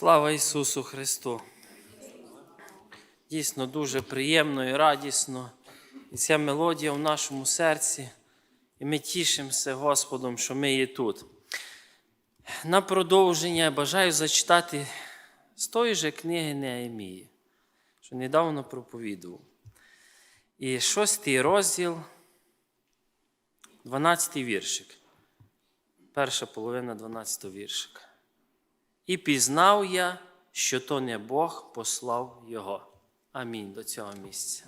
Слава Ісусу Христу! Дійсно дуже приємно і радісно. І ця мелодія в нашому серці. І ми тішимося Господом, що ми є тут. На продовження бажаю зачитати з тої же книги Неемії, що недавно проповідував. І шостий розділ, 12 віршик. Перша половина 12 віршика. І пізнав я, що то не Бог послав його. Амінь до цього місця.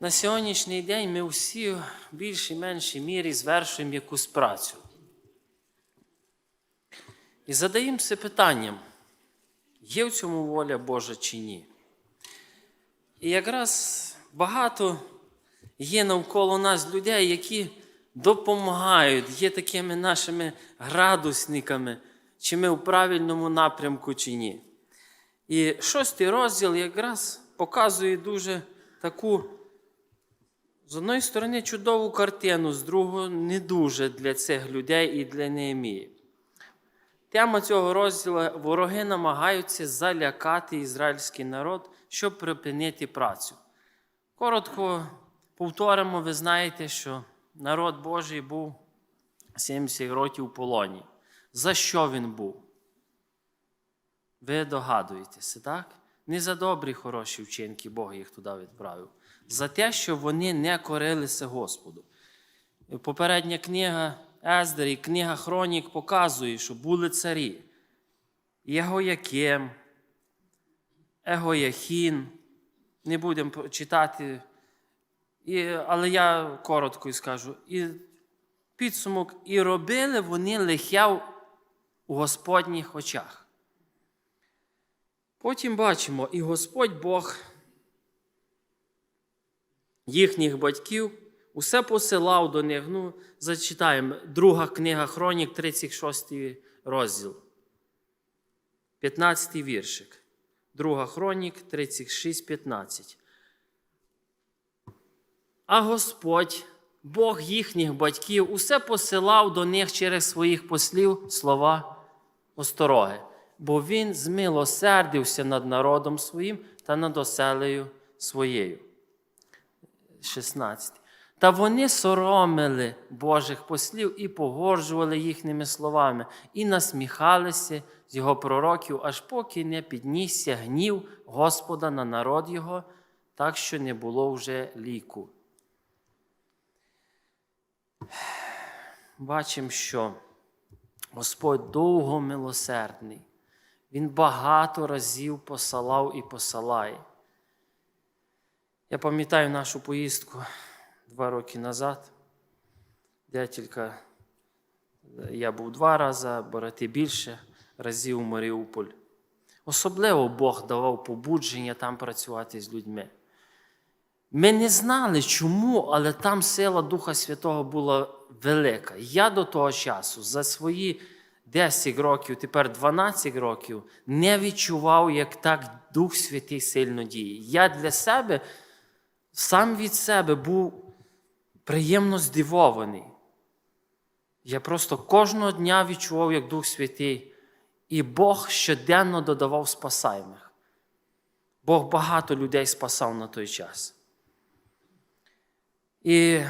На сьогоднішній день ми всі в більшій меншій мірі звершуємо якусь працю. І задаємося питанням, є в цьому воля Божа чи ні. І якраз багато є навколо нас людей, які допомагають, є такими нашими градусниками, чи ми в правильному напрямку, чи ні. І шостий розділ якраз показує дуже таку, з одної сторони, чудову картину, з другої не дуже для цих людей і для Неемії. Тема цього розділу вороги намагаються залякати ізраїльський народ, щоб припинити працю. Коротко повторимо, ви знаєте, що народ Божий був 70 років у полоні. За що він був? Ви догадуєтеся, так? Не за добрі, хороші вчинки Бог їх туди відправив. За те, що вони не корилися Господу. Попередня книга Ездер і книга Хронік показує, що були царі. Єгояким, Егояхін. Не будемо читати, і, але я коротко скажу. І підсумок, і робили вони лихя у Господніх очах. Потім бачимо, і Господь Бог їхніх батьків усе посилав до них. Ну, зачитаємо, друга книга Хронік, 36 розділ, 15 віршик. Друга Хронік, 36, 15. А Господь, Бог їхніх батьків, усе посилав до них через своїх послів слова остороги, бо Він змилосердився над народом своїм та над оселею своєю. 16. Та вони соромили Божих послів і погоржували їхніми словами, і насміхалися з його пророків, аж поки не піднісся гнів Господа на народ його, так що не було вже ліку. Бачимо, що Господь довго милосердний. Він багато разів посилав і посилає. Я пам'ятаю нашу поїздку два роки назад. Декілька, я був два рази, брати більше разів у Маріуполь. Особливо Бог давав побудження там працювати з людьми. Ми не знали, чому, але там сила Духа Святого була велика. Я до того часу за свої 10 років, тепер 12 років, не відчував, як так Дух Святий сильно діє. Я для себе, сам від себе був приємно здивований. Я просто кожного дня відчував, як Дух Святий, і Бог щоденно додавав спасаємих. Бог багато людей спасав на той час. І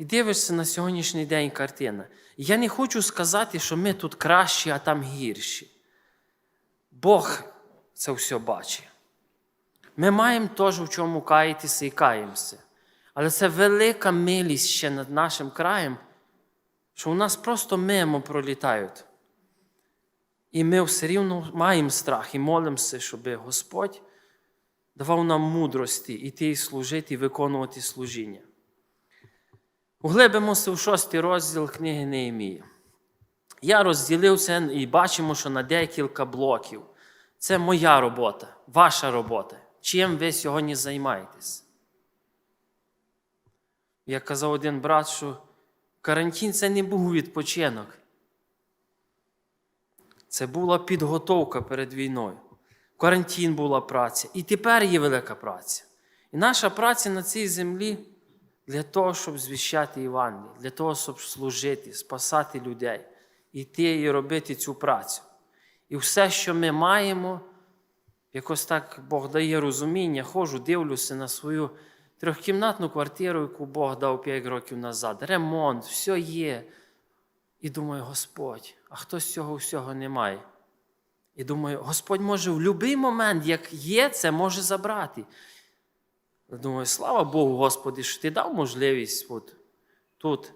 і дивишся на сьогоднішній день картина. Я не хочу сказати, що ми тут кращі, а там гірші. Бог це все бачить. Ми маємо теж в чому каятися і каємося. Але це велика милість ще над нашим краєм, що у нас просто мимо пролітають. І ми все рівно маємо страх і молимося, щоб Господь давав нам мудрості іти і служити, і виконувати служіння. Углибимося в шостий розділ книги Неемії. Я розділив це і бачимо, що на декілька блоків. Це моя робота, ваша робота. Чим ви сьогодні займаєтесь? Як казав один брат, що карантин це не був відпочинок. Це була підготовка перед війною. Карантин була праця. І тепер є велика праця. І наша праця на цій землі для того, щоб звіщати Івангеліє, для того, щоб служити, спасати людей. йти і робити цю працю. І все, що ми маємо, якось так Бог дає розуміння, ходжу, дивлюся на свою трьохкімнатну квартиру, яку Бог дав 5 років назад, ремонт, все є. І думаю, Господь, а хто з цього всього не має? І думаю, Господь може в будь-який момент, як є, це може забрати. Думаю, слава Богу, Господи, що ти дав можливість от, тут.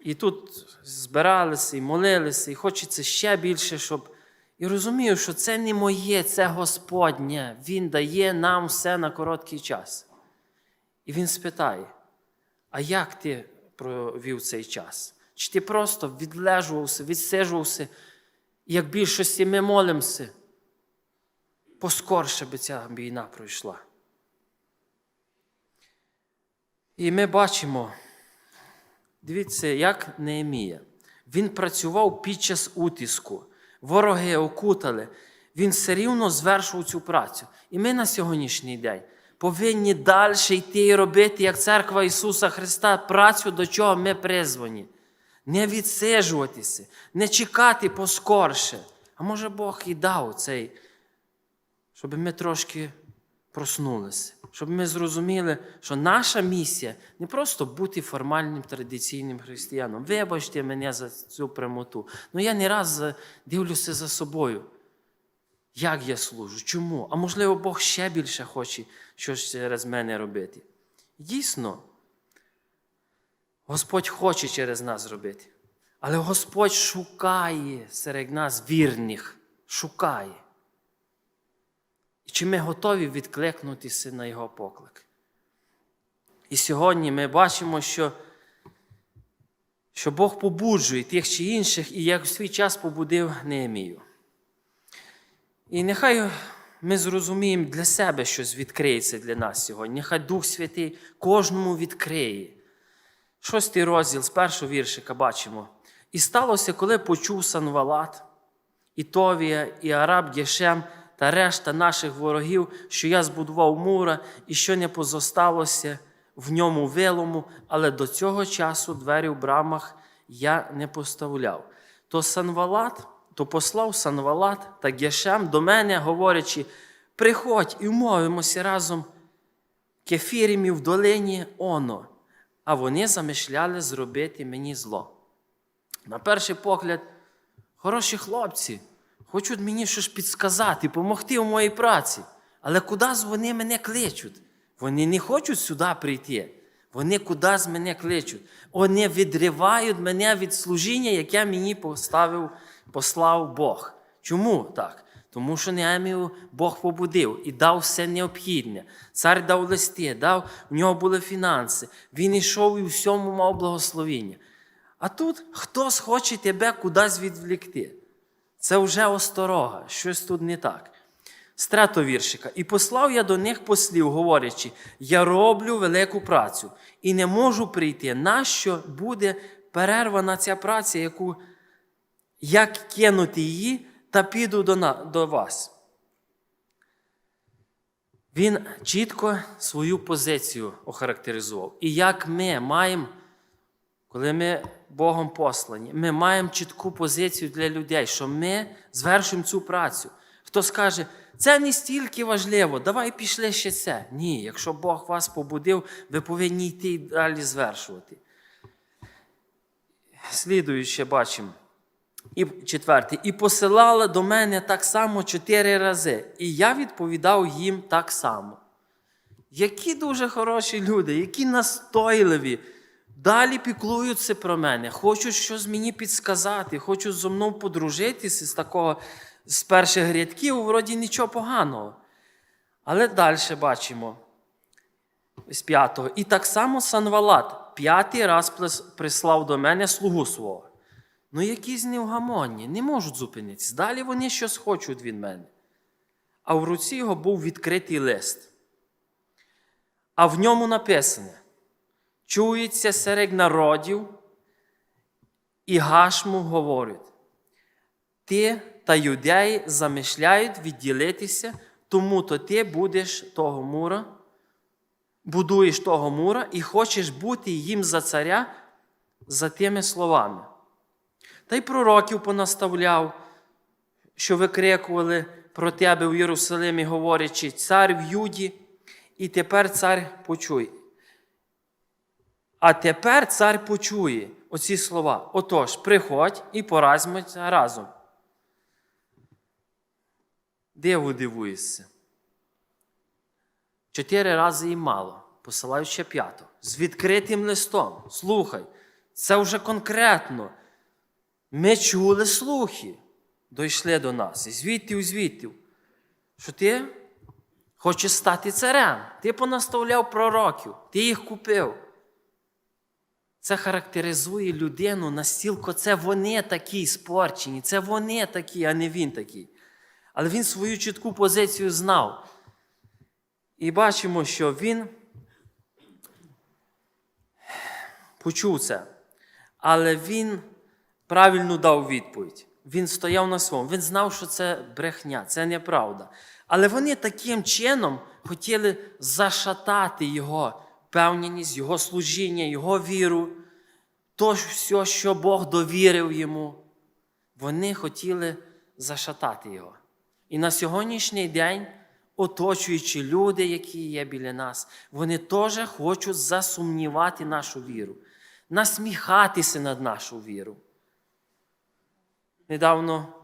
І тут збиралися і молилися, і хочеться ще більше, щоб. І розумію, що це не моє, це Господнє. Він дає нам все на короткий час. І він спитає: а як ти провів цей час? Чи ти просто відлежувався, відсижувався, як більшості ми молимося, поскорше би ця війна пройшла. І ми бачимо, дивіться, як Неемія. Він працював під час утиску. Вороги окутали. Він все рівно звершував цю працю. І ми на сьогоднішній день повинні далі йти і робити, як церква Ісуса Христа, працю, до чого ми призвані. Не відсижуватися, не чекати поскорше. А може Бог і дав цей, щоб ми трошки проснулися, щоб ми зрозуміли, що наша місія не просто бути формальним традиційним християном. Вибачте мене за цю прямоту. Ну я не раз дивлюся за собою. Як я служу? Чому? А можливо, Бог ще більше хоче щось через мене робити. Дійсно, Господь хоче через нас робити. Але Господь шукає серед нас вірних, шукає. І чи ми готові відкликнутися на Його поклик? І сьогодні ми бачимо, що, що Бог побуджує тих чи інших, і як в свій час побудив Неемію. І нехай ми зрозуміємо для себе щось відкриється для нас сьогодні. Нехай Дух Святий кожному відкриє. Шостий розділ з першого віршика бачимо. І сталося, коли почув Санвалат, і Товія, і Араб Гешем та решта наших ворогів, що я збудував мура, і що не позосталося в ньому вилому, але до цього часу двері в брамах я не поставляв. То Санвалат, то послав Санвалат та Гешем до мене, говорячи: приходь і вмовимося разом кефірімів в долині Оно, а вони замишляли зробити мені зло. На перший погляд, хороші хлопці, хочуть мені щось підсказати, допомогти в моїй праці. Але куди вони мене кличуть? Вони не хочуть сюди прийти. Вони кудись мене кличуть. Вони відривають мене від служіння, яке мені поставив, послав Бог. Чому так? Тому що Неемію Бог побудив і дав все необхідне. Цар дав листи, дав, в нього були фінанси. Він йшов і всьому мав благословіння. А тут хтось хоче тебе кудись відвлікти. Це вже осторога, щось тут не так. З третього віршика. І послав я до них послів, говорячи: я роблю велику працю і не можу прийти. Нащо буде перервана ця праця, яку як кинути її, та піду до, на, до вас. Він чітко свою позицію охарактеризував. І як ми маємо, коли ми Богом послані, ми маємо чітку позицію для людей, що ми звершуємо цю працю. Хто скаже, це не стільки важливо, давай пішли ще це. Ні, якщо Бог вас побудив, ви повинні йти і далі звершувати. Слідуюче бачимо. І четвертий. І посилали до мене так само чотири рази. І я відповідав їм так само. Які дуже хороші люди, які настойливі, далі піклуються про мене, хочуть щось мені підсказати, хочуть зо мною подружитися з такого, з перших рядків, вроді нічого поганого. Але далі бачимо з п'ятого. І так само Санвалат п'ятий раз прислав до мене слугу свого. Ну, якісь невгамонні, не можуть зупинитися. Далі вони щось хочуть від мене. А в руці його був відкритий лист. А в ньому написане: чується серед народів, і гашму говорять. Ти та юдеї замишляють відділитися, тому то ти будеш того мура, будуєш того мура і хочеш бути їм за царя за тими словами. Та й пророків понаставляв, що викрикували про тебе в Єрусалимі, говорячи, цар в Юді, і тепер цар почує. А тепер цар почує оці слова. Отож, приходь і поразьмося разом. Диву дивуєшся. Чотири рази і мало, посилають ще п'ято. З відкритим листом. Слухай, це вже конкретно. Ми чули слухи, дійшли до нас, і звідти, і звідти, що ти хочеш стати царем. Ти понаставляв пророків, ти їх купив. Це характеризує людину настільки це вони такі спорчені, це вони такі, а не він такий. Але він свою чітку позицію знав. І бачимо, що він почув це. Але він правильно дав відповідь. Він стояв на своєму. Він знав, що це брехня, це неправда. Але вони таким чином хотіли зашатати його впевненість, його служіння, його віру, то все, що Бог довірив йому. Вони хотіли зашатати його. І на сьогоднішній день, оточуючи люди, які є біля нас, вони теж хочуть засумнівати нашу віру, насміхатися над нашу віру. Недавно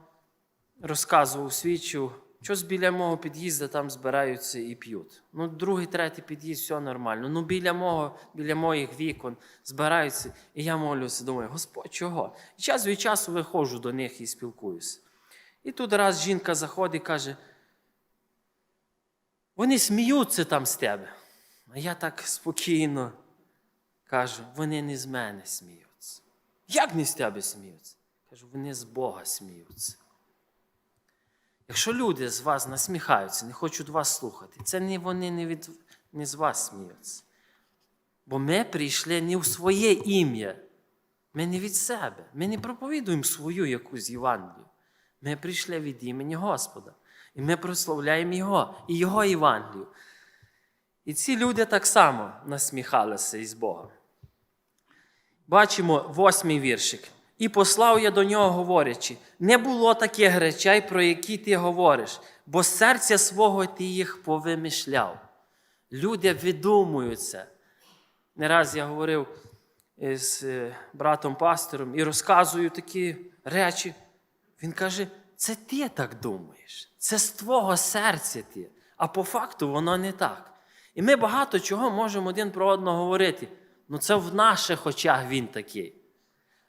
розказував свідчу, щось біля мого під'їзду там збираються і п'ють. Ну, другий, третій під'їзд, все нормально. Ну, біля мого, біля моїх вікон збираються, і я молюся, думаю, Господь, чого? І час від часу виходжу до них і спілкуюся. І тут раз жінка заходить і каже: вони сміються там з тебе. А я так спокійно кажу, вони не з мене сміються. Як не з тебе сміються? Кажу, вони з Бога сміються. Якщо люди з вас насміхаються, не хочуть вас слухати, це не вони не, від, не з вас сміються. Бо ми прийшли не в своє ім'я. Ми не від себе. Ми не проповідуємо свою якусь Євангелію. Ми прийшли від імені Господа. І ми прославляємо Його і Його Євангелію. І ці люди так само насміхалися із Богом. Бачимо восьмий віршик. І послав я до нього, говорячи: не було таких речей, про які ти говориш, бо серця свого ти їх повимишляв. Люди видумуються. Не раз я говорив з е, братом пастором і розказую такі речі. Він каже: це ти так думаєш, це з твого серця ти. А по факту воно не так. І ми багато чого можемо один про одного говорити. Ну це в наших очах він такий.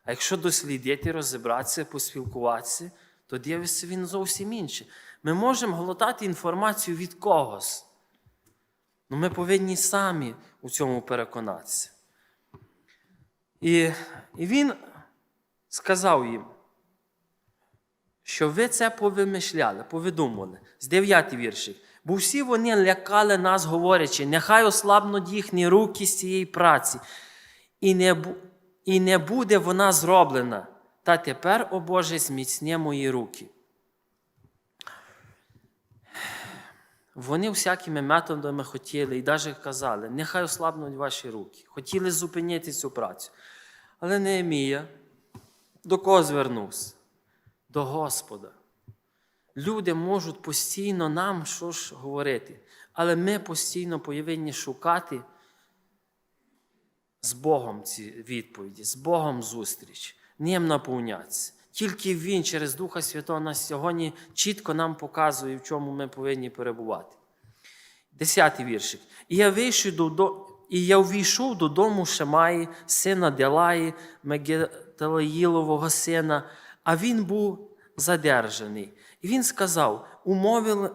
А якщо дослідити, розібратися, поспілкуватися, то дивишся він зовсім інше. Ми можемо глотати інформацію від когось. Ну ми повинні самі у цьому переконатися. І, і він сказав їм, що ви це повимишляли, повидумували. З 9 віршів. Бо всі вони лякали нас, говорячи, нехай ослабнуть їхні руки з цієї праці, і не, і не буде вона зроблена. Та тепер, о Боже, зміцне мої руки. Вони всякими методами хотіли і навіть казали, нехай ослабнуть ваші руки. Хотіли зупинити цю працю. Але Неемія до кого звернувся? До Господа. Люди можуть постійно нам що ж говорити, але ми постійно повинні шукати з Богом ці відповіді, з Богом зустріч, ним наповнятися. Тільки Він через Духа Святого нас сьогодні чітко нам показує, в чому ми повинні перебувати. Десятий віршик. І я вийшов до, і я увійшов додому Шемаї, сина Делаї, Мегеталаїлового сина, а він був задержаний. І він сказав: умовили,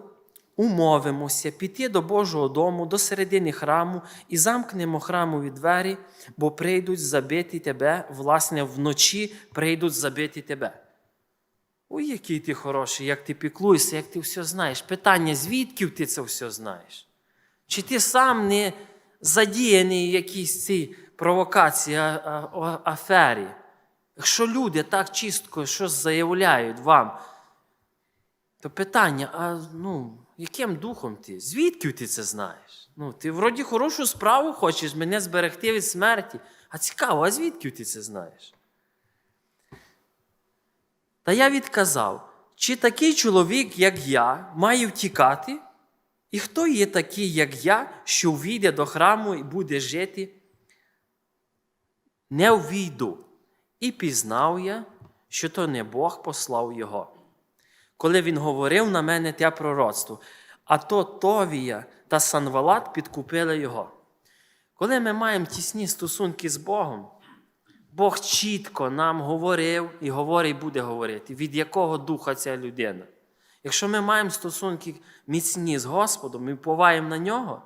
умовимося піти до Божого дому, до середини храму і замкнемо храмові двері, бо прийдуть забити тебе, власне, вночі прийдуть забити тебе. Ой, який ти хороший, як ти піклуєшся, як ти все знаєш. Питання, звідки ти це все знаєш? Чи ти сам не задіяний в якійсь цій провокації, афері? Якщо люди так чистко щось заявляють вам, то питання, а ну, яким духом ти? Звідки ти це знаєш? Ну, ти вроді хорошу справу хочеш мене зберегти від смерті. А цікаво, а звідки ти це знаєш? Та я відказав, чи такий чоловік, як я, має втікати? І хто є такий, як я, що війде до храму і буде жити? Не ввійду. І пізнав я, що то не Бог послав його. Коли він говорив на мене те пророцтво, а то Товія та Санвалат підкупили його. Коли ми маємо тісні стосунки з Богом, Бог чітко нам говорив і говорить, і буде говорити, від якого духа ця людина. Якщо ми маємо стосунки міцні з Господом і впливаємо на нього,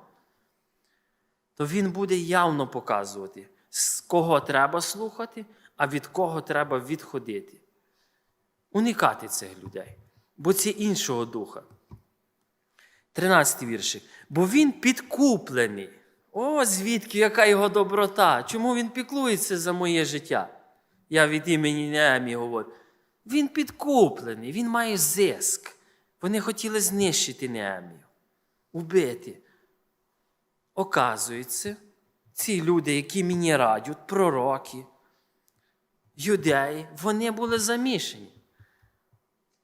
то Він буде явно показувати, з кого треба слухати, а від кого треба відходити. Уникати цих людей, бо це іншого духа. 13 віршик. Бо він підкуплений. О, звідки, яка його доброта? Чому він піклується за моє життя? Я від імені Неемі говорю. Він підкуплений, він має зиск. Вони хотіли знищити Неемію, убити. Оказується, ці люди, які мені радять, пророки, юдеї, вони були замішані.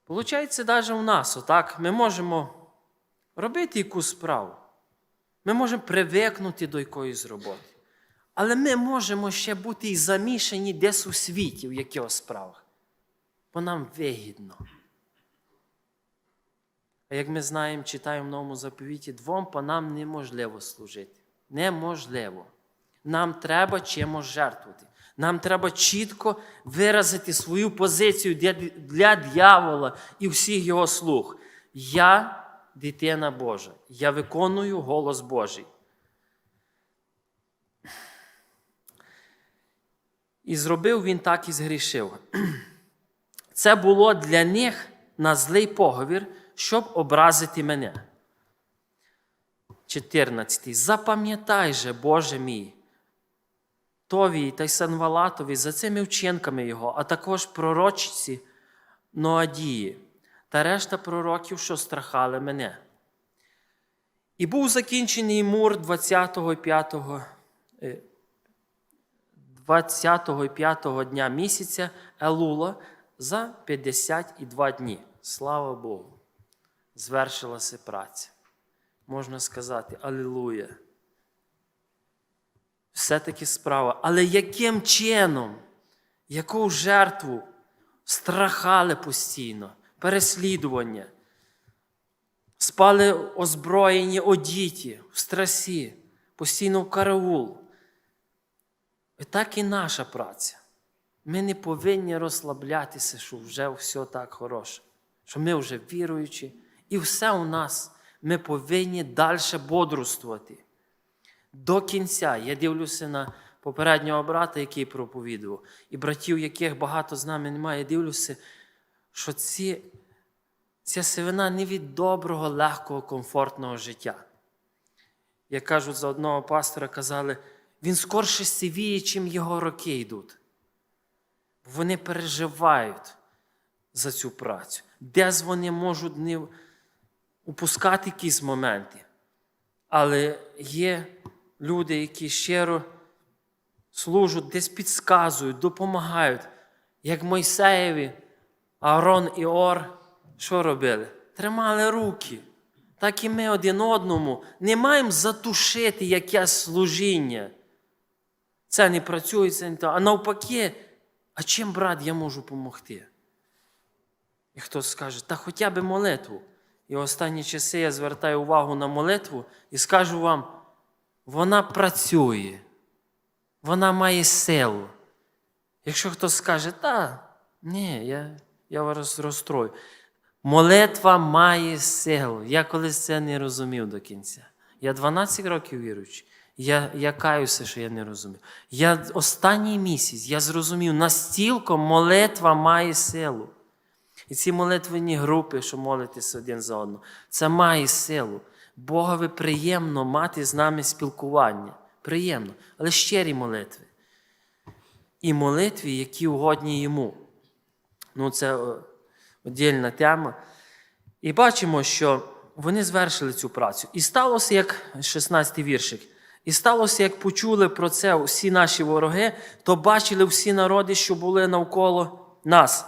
Получається, навіть у нас, отак, ми можемо робити якусь справу. Ми можемо привикнути до якоїсь роботи. Але ми можемо ще бути і замішані десь у світі, в якихось справах. Бо нам вигідно. А як ми знаємо, читаємо в новому заповіті, двом панам неможливо служити. Неможливо. Нам треба чимось жертвувати. Нам треба чітко виразити свою позицію для, для дьявола і всіх його слуг. Я дитина Божа. Я виконую голос Божий. І зробив він так і згрішив. Це було для них на злий поговір, щоб образити мене. 14. Запам'ятай же, Боже мій, Тові та й Санвалатові за цими вчинками його, а також пророчці Ноадії та решта пророків, що страхали мене. І був закінчений мур 20-го і 5-го, е, 20-го і 5-го дня місяця Елула за 52 дні. Слава Богу! Звершилася праця. Можна сказати, Алілуя. Все-таки справа. Але яким чином, яку жертву страхали постійно, переслідування, спали озброєні одіті в страсі, постійно в караул. І так і наша праця. Ми не повинні розслаблятися, що вже все так хороше, що ми вже віруючі, і все у нас ми повинні далі бодрствувати. До кінця я дивлюся на попереднього брата, який проповідував, і братів, яких багато з нами немає, я дивлюся, що ці, ця сивина не від доброго, легкого, комфортного життя. Як кажуть, за одного пастора казали, він скорше сивіє, чим його роки йдуть. Вони переживають за цю працю. Десь вони можуть не упускати якісь моменти. Але є люди, які щиро служать, десь підказують, допомагають. Як Мойсеєві, Аарон і Ор, що робили? Тримали руки. Так і ми один одному не маємо затушити якесь служіння. Це не працює, це не то. А навпаки, а чим, брат, я можу допомогти? І хтось скаже, та хоча б молитву. І останні часи я звертаю увагу на молитву і скажу вам, вона працює, вона має силу. Якщо хтось скаже, та, ні, я я вас розстрою. Молитва має силу. Я колись це не розумів до кінця. Я 12 років віруючий. Я я каюся, що я не розумів. Я останній місяць я зрозумів, настільки молитва має силу. І ці молитвені групи, що молитеся один за одного, це має силу. Богові приємно мати з нами спілкування. Приємно, але щирі молитви. І молитви, які угодні йому. Ну, це віддільна тема. І бачимо, що вони звершили цю працю. І сталося, як 16-й віршик. І сталося, як почули про це всі наші вороги, то бачили всі народи, що були навколо нас.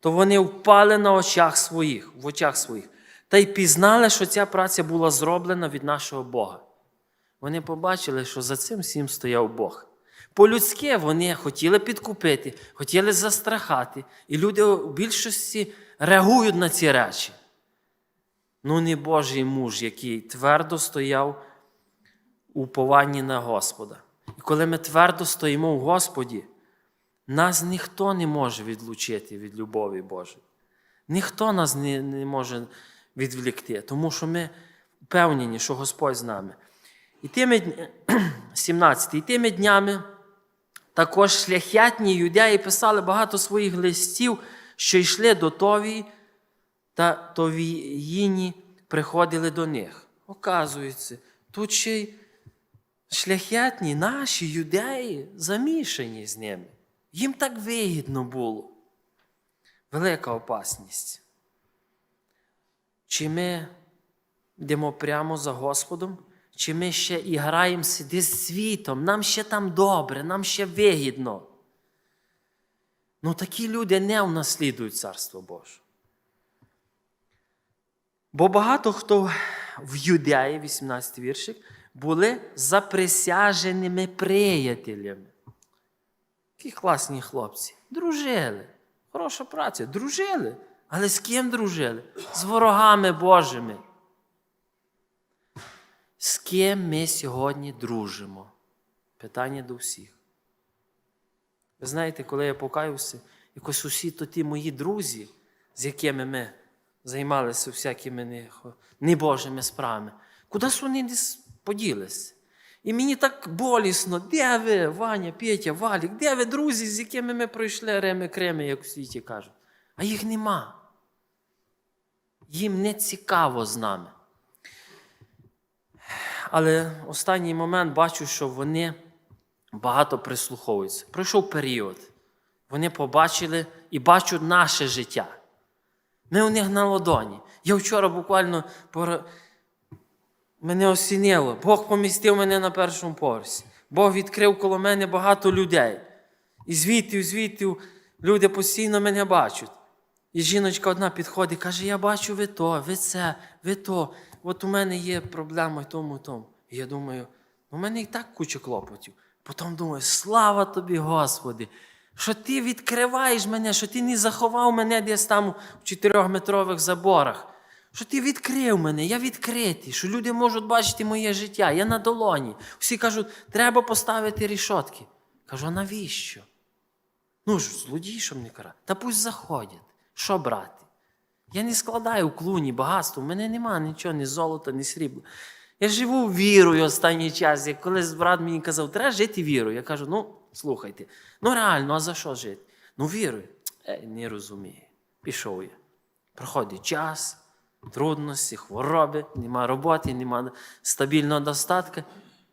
то вони впали на очах своїх, в очах своїх, та й пізнали, що ця праця була зроблена від нашого Бога. Вони побачили, що за цим всім стояв Бог. По-людськи вони хотіли підкупити, хотіли застрахати, і люди в більшості реагують на ці речі. Ну, не Божий муж, який твердо стояв у пованні на Господа. І коли ми твердо стоїмо в Господі, нас ніхто не може відлучити від любові Божої. Ніхто нас не, не може відвлікти, тому що ми впевнені, що Господь з нами. І тими, 17. І тими днями також шляхетні юдеї писали багато своїх листів, що йшли до Товії, та Товіїні приходили до них. Оказується, тут ще й шляхетні наші юдеї замішані з ними. Їм так вигідно було. Велика опасність. Чи ми йдемо прямо за Господом, чи ми ще і граємося десь світом, нам ще там добре, нам ще вигідно. Ну такі люди не унаслідують Царство Боже. Бо багато хто в Юдеї, 18 віршик, були заприсяженими приятелями. Які класні хлопці. Дружили. Хороша праця. Дружили. Але з ким дружили? З ворогами Божими. З ким ми сьогодні дружимо? Питання до всіх. Ви знаєте, коли я покаюся, якось усі то ті мої друзі, з якими ми займалися всякими небожими справами, куди ж вони поділися? І мені так болісно, де ви, Ваня, Петя, Валік, де ви, друзі, з якими ми пройшли реми креми, як у світі кажуть. А їх нема. Їм не цікаво з нами. Але останній момент бачу, що вони багато прислуховуються. Пройшов період. Вони побачили і бачать наше життя. Ми у них на ладоні. Я вчора буквально пора- мене осінило. Бог помістив мене на першому поверсі. Бог відкрив коло мене багато людей. І звідти, звідти люди постійно мене бачать. І жіночка одна підходить, каже: Я бачу ви то, ви це, ви то. От у мене є проблема в тому, і тому. І я думаю, у мене і так куча клопотів. Потім думаю, слава тобі, Господи, що ти відкриваєш мене, що ти не заховав мене десь там у чотирьохметрових заборах. Що ти відкрив мене, я відкритий, що люди можуть бачити моє життя, я на долоні. Всі кажуть, треба поставити рішотки. Кажу, а навіщо? Ну ж, злодій, що мені кара. Та пусть заходять. Що брати? Я не складаю клуні багатство, в мене нема нічого, ні золота, ні срібла. Я живу вірою останній час. Як колись брат мені казав, треба жити вірою. Я кажу, ну, слухайте, ну реально, а за що жити? Ну, вірою. Е, не розумію. Пішов я. Проходить час, трудності, хвороби, нема роботи, нема стабільного достатка.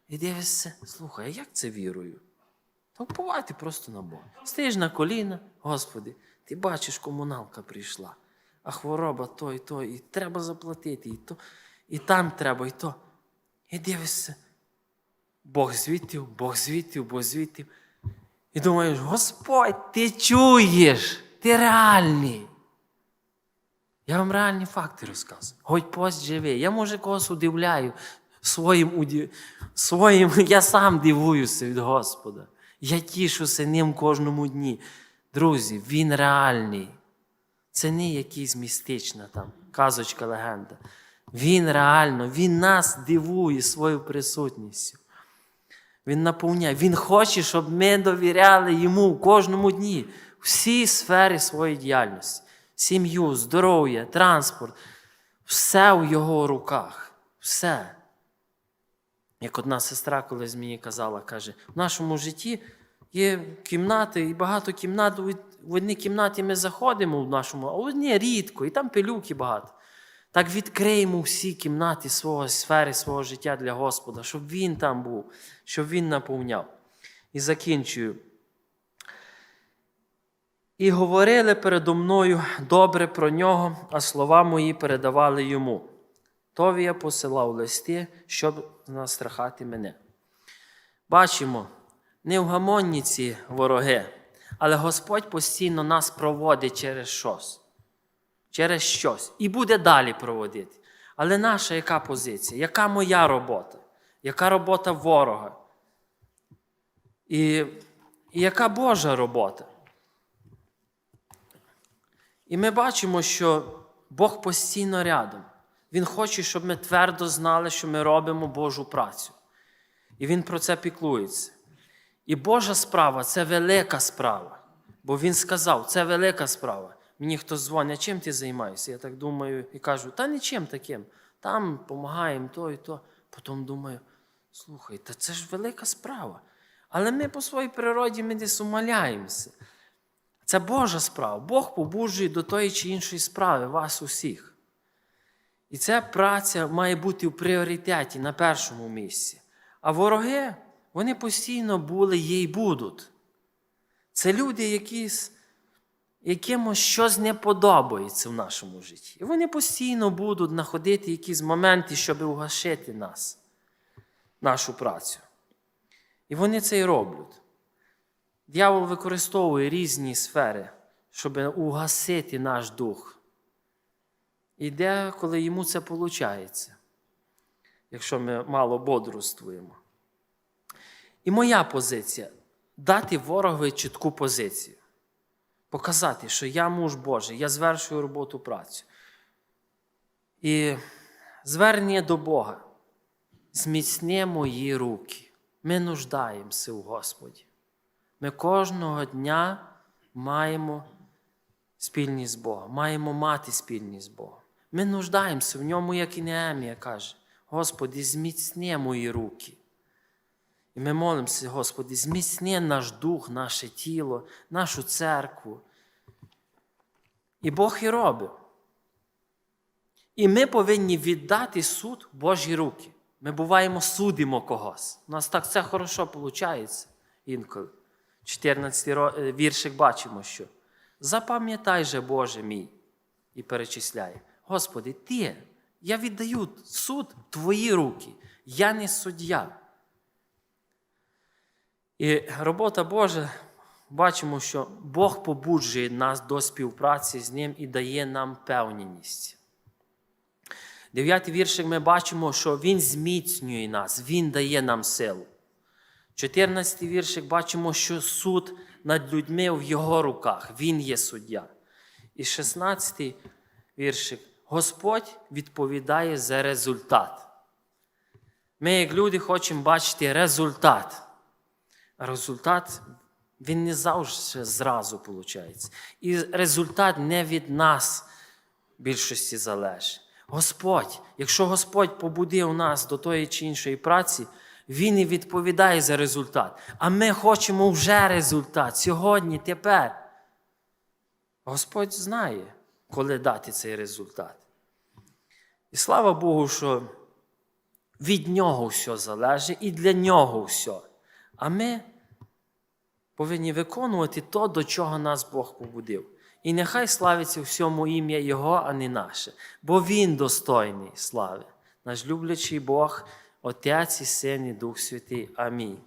І дивишся, слухай, а як це вірою? Та вповайте просто на Бога. Стоїш на коліна, Господи, ти бачиш, комуналка прийшла, а хвороба то і то, і треба заплатити, і то, і там треба, і то. І дивишся, Бог звітів, Бог звітів, Бог звітів. І думаєш, Господь, ти чуєш, ти реальний. Я вам реальні факти розказую. Хоч пост живий. Я, може, когось удивляю своїм, своїм, я сам дивуюся від Господа. Я тішуся ним кожному дні. Друзі, він реальний. Це не якийсь містична там казочка, легенда. Він реально, він нас дивує своєю присутністю. Він наповняє. Він хоче, щоб ми довіряли йому кожному дні, в всій сфері своєї діяльності. Сім'ю, здоров'я, транспорт. Все у його руках. Все. Як одна сестра колись мені казала, каже, в нашому житті є кімнати, і багато кімнат. В одній кімнаті ми заходимо в нашому, а в одній рідко, і там пилюки багато. Так відкриємо всі кімнати свого сфери, свого життя для Господа, щоб Він там був, щоб Він наповняв. І закінчую. І говорили передо мною добре про нього, а слова мої передавали йому. Тові я посилав листи, щоб настрахати мене. Бачимо, невгамонні ці вороги, але Господь постійно нас проводить через щось. Через щось. І буде далі проводити. Але наша яка позиція? Яка моя робота? Яка робота ворога? І, і яка Божа робота? І ми бачимо, що Бог постійно рядом. Він хоче, щоб ми твердо знали, що ми робимо Божу працю. І Він про це піклується. І Божа справа це велика справа. Бо Він сказав, це велика справа. Мені хтось дзвонить, чим ти займаєшся? Я так думаю і кажу, та нічим таким. Там допомагаємо то і то. Потім думаю, слухай, та це ж велика справа. Але ми по своїй природі ми десь умаляємося. Це Божа справа. Бог побуджує до тої чи іншої справи вас усіх. І ця праця має бути в пріоритеті на першому місці. А вороги, вони постійно були є і будуть. Це люди, які, якимось щось не подобається в нашому житті. І вони постійно будуть знаходити якісь моменти, щоб угашити нас, нашу працю. І вони це і роблять. Дьявол використовує різні сфери, щоб угасити наш дух. І деколи йому це виходить, якщо ми мало бодрствуємо. І моя позиція дати ворогові чітку позицію. Показати, що я муж Божий, я звершую роботу працю. І звернення до Бога. Зміцни мої руки. Ми нуждаємося у Господі. Ми кожного дня маємо спільність з Богом, маємо мати спільність з Богом. Ми нуждаємося в ньому, як і Неемія каже: Господи, зміцни мої руки. І ми молимося, Господи, зміцни наш дух, наше тіло, нашу церкву. І Бог і робить. І ми повинні віддати суд в Божі руки. Ми буваємо судимо когось. У нас так це хорошо виходить інколи. 14 ро- е, віршик бачимо, що запам'ятай же, Боже мій, і перечисляє. Господи, Ти, я віддаю суд в Твої руки, я не суддя. І робота Божа, бачимо, що Бог побуджує нас до співпраці з Ним і дає нам певність. Дев'ятий віршик ми бачимо, що Він зміцнює нас, Він дає нам силу. 14 віршик бачимо, що суд над людьми в Його руках, Він є суддя. І 16 віршик Господь відповідає за результат. Ми, як люди, хочемо бачити результат. Результат він не завжди зразу виходить. І результат не від нас більшості залежить. Господь, якщо Господь побудив нас до тої чи іншої праці, Він і відповідає за результат. А ми хочемо вже результат сьогодні, тепер. Господь знає, коли дати цей результат. І слава Богу, що від нього все залежить і для нього все. А ми повинні виконувати то, до чого нас Бог побудив. І нехай славиться всьому ім'я Його, а не наше, бо Він достойний слави. Наш люблячий Бог, Отець і Син і Дух Святий. Амінь.